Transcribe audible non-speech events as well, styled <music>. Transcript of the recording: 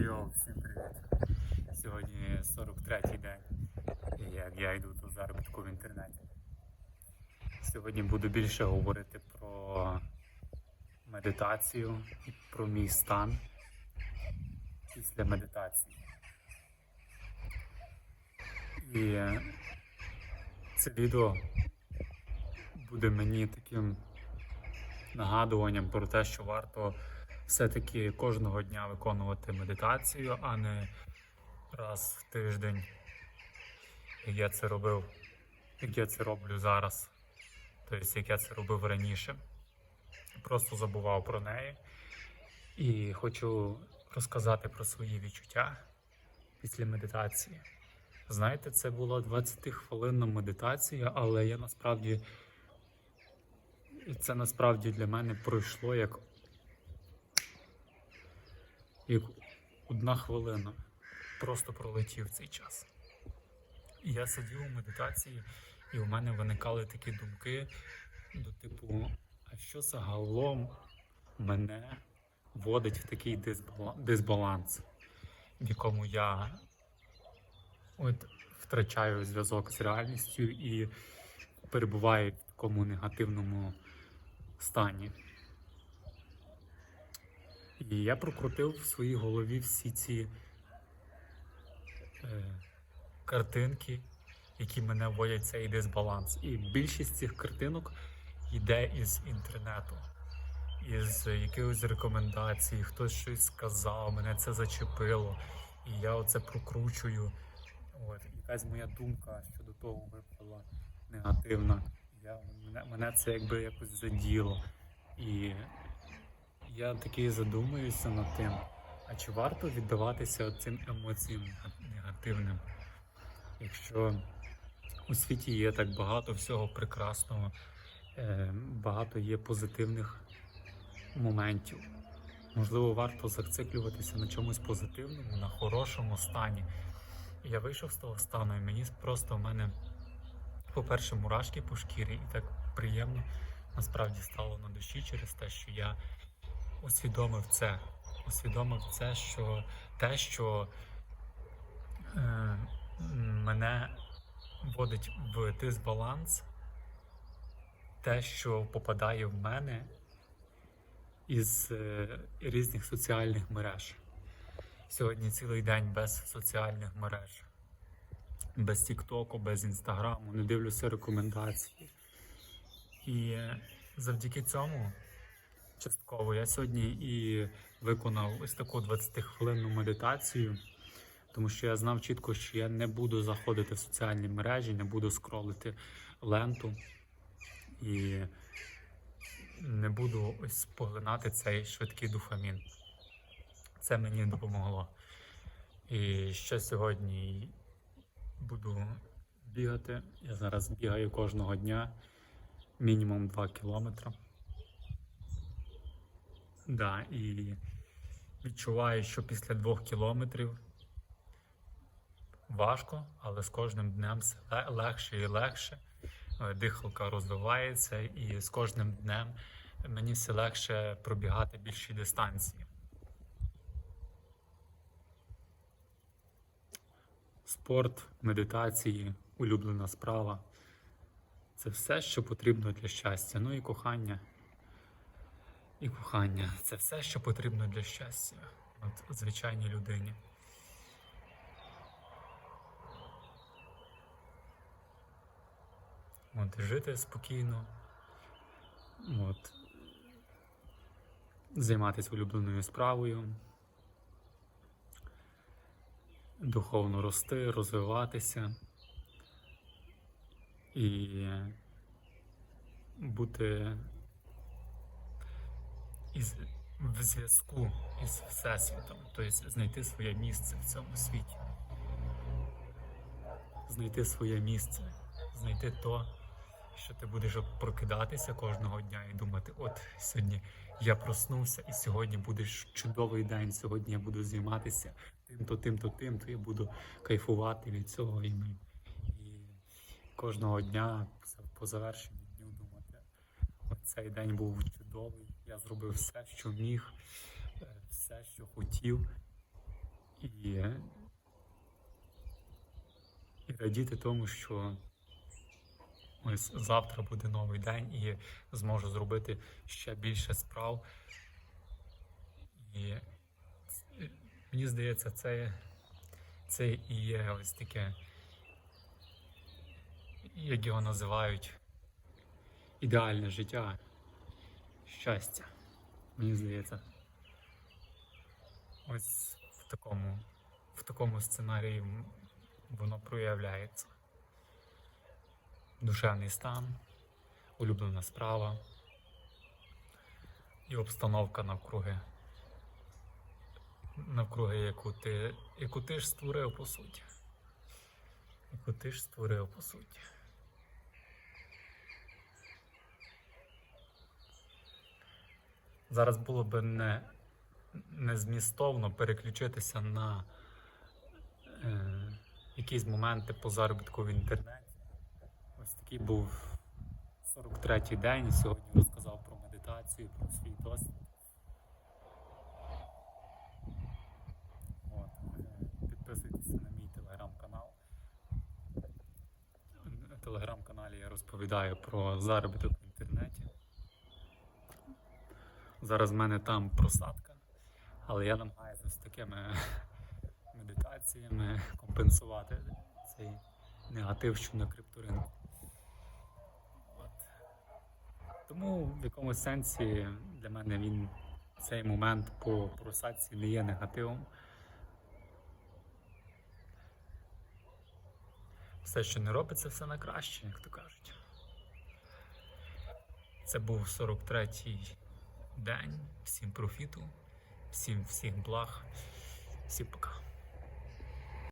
Йоу, всім привіт. Сьогодні 43-й день, як я йду до заробітку в інтернеті. Сьогодні буду більше говорити про медитацію і про мій стан після медитації. І це відео буде мені таким нагадуванням про те, що варто все-таки кожного дня виконувати медитацію, а не раз в тиждень, як я це робив, як я це роблю зараз, тобто як я це робив раніше. Просто забував про неї. І хочу розказати про свої відчуття після медитації. Знаєте, це була 20-хвилинна медитація, але я насправді це насправді для мене пройшло як як одна хвилина. Просто пролетів цей час. І я сидів у медитації, і у мене виникали такі думки до типу, а що загалом мене вводить в такий дисбаланс, в якому я от втрачаю зв'язок з реальністю і перебуваю в такому негативному стані. І я прокрутив в своїй голові всі ці е, картинки, які мене вводять в цей дисбаланс. І більшість цих картинок йде із інтернету, із якихось рекомендацій, хтось щось сказав, мене це зачепило. І я оце прокручую. От, якась моя думка щодо того випала негативна. Я, мене, мене це якби якось заділо. І я такий задумуюся над тим, а чи варто віддаватися цим емоціям негативним, якщо у світі є так багато всього прекрасного, е, багато є позитивних моментів. Можливо, варто зациклюватися на чомусь позитивному, на хорошому стані. Я вийшов з того стану, і мені просто в мене, по-перше, мурашки по шкірі, і так приємно насправді стало на душі через те, що я усвідомив це. Усвідомив це, що те, що е, мене вводить в дисбаланс, те, що попадає в мене із е, різних соціальних мереж. Сьогодні цілий день без соціальних мереж, без Тіктоку, без Інстаграму, не дивлюся рекомендації. І е, завдяки цьому частково я сьогодні і виконав ось таку 20-хвилинну медитацію, тому що я знав чітко, що я не буду заходити в соціальні мережі, не буду скролити ленту і не буду ось поглинати цей швидкий дофамін. Це мені допомогло. І ще сьогодні буду бігати. Я зараз бігаю кожного дня мінімум 2 кілометри. Да, і відчуваю, що після двох кілометрів важко, але з кожним днем все легше і легше. Е, Дихалка розвивається, і з кожним днем мені все легше пробігати більші дистанції. Спорт, медитації, улюблена справа це все, що потрібно для щастя. Ну і кохання. І кохання це все, що потрібно для щастя. От звичайній людині. От жити спокійно. От. Займатися улюбленою справою. Духовно рости, розвиватися і бути із, в зв'язку із Всесвітом, тобто знайти своє місце в цьому світі. Знайти своє місце, знайти то, що ти будеш прокидатися кожного дня і думати, от сьогодні я проснувся, і сьогодні буде чудовий день, сьогодні я буду займатися тим-то, тим-то, тим-то, я буду кайфувати від цього і, ми- і кожного дня по завершенню дню думати, от цей день був чудовий, я зробив все, що міг, е, все, що хотів. і, і радіти тому, що ось завтра буде новий день і зможу зробити ще більше справ. І мені здається, це, це і є ось таке, як його називають, ідеальне життя, щастя. Мені здається. Ось в такому, в такому сценарії воно проявляється. Душевний стан, улюблена справа і обстановка навкруги, навкруги, яку ти, яку ти ж створив по суті. Яку ти ж створив по суті. Зараз було би не, не змістовно переключитися на е, якісь моменти по заробітку в інтернеті. Ось такий був 43-й день. і Сьогодні розказав про медитацію, про свій досвід. Е, підписуйтеся на мій телеграм-канал. На телеграм-каналі я розповідаю про заробіток в. Зараз в мене там просадка, але я намагаюся з такими <laughs> медитаціями компенсувати цей негатив, що на крипторинку. От. Тому в якомусь сенсі для мене він цей момент по просадці не є негативом. Все, що не робиться, все на краще, як то кажуть. Це був 43-й день. Всім профіту, всім всіх благ, всім пока.